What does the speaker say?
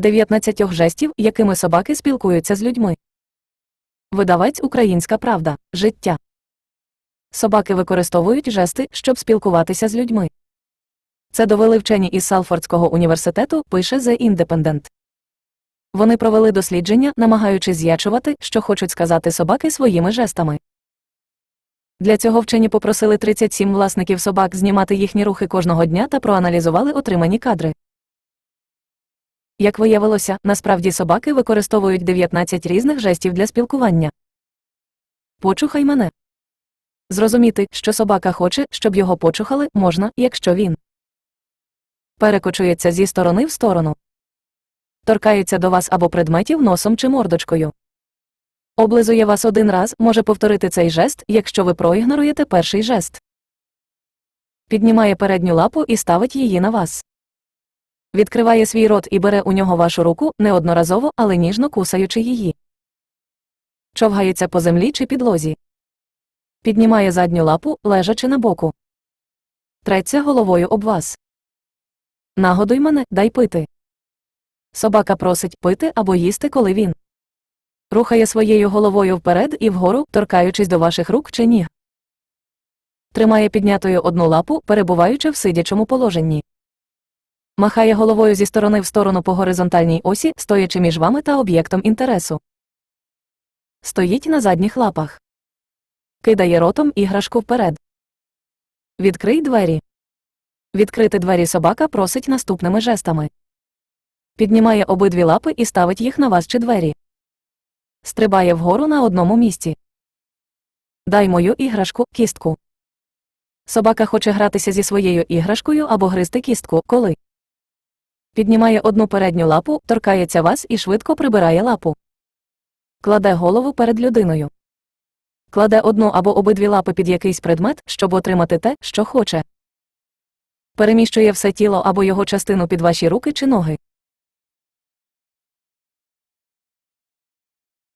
19 жестів, якими собаки спілкуються з людьми. Видавець Українська правда. Життя. Собаки використовують жести, щоб спілкуватися з людьми. Це довели вчені із Салфордського університету, пише The Independent. Вони провели дослідження, намагаючись з'ячувати, що хочуть сказати собаки своїми жестами. Для цього вчені попросили 37 власників собак знімати їхні рухи кожного дня та проаналізували отримані кадри. Як виявилося, насправді собаки використовують 19 різних жестів для спілкування. Почухай мене. Зрозуміти, що собака хоче, щоб його почухали, можна, якщо він перекочується зі сторони в сторону, торкається до вас або предметів носом чи мордочкою. Облизує вас один раз, може повторити цей жест, якщо ви проігноруєте перший жест. Піднімає передню лапу і ставить її на вас. Відкриває свій рот і бере у нього вашу руку, неодноразово, але ніжно кусаючи її. Човгається по землі чи підлозі. Піднімає задню лапу, лежачи на боку. Треться головою об вас. Нагодуй мене, дай пити. Собака просить пити або їсти, коли він рухає своєю головою вперед і вгору, торкаючись до ваших рук чи ніг. Тримає піднятою одну лапу, перебуваючи в сидячому положенні. Махає головою зі сторони в сторону по горизонтальній осі, стоячи між вами та об'єктом інтересу. Стоїть на задніх лапах. Кидає ротом іграшку вперед. Відкрий двері. Відкрити двері собака просить наступними жестами. Піднімає обидві лапи і ставить їх на вас чи двері. Стрибає вгору на одному місці. Дай мою іграшку, кістку. Собака хоче гратися зі своєю іграшкою або гризти кістку, коли піднімає одну передню лапу, торкається вас і швидко прибирає лапу. Кладе голову перед людиною. Кладе одну або обидві лапи під якийсь предмет, щоб отримати те, що хоче. Переміщує все тіло або його частину під ваші руки чи ноги.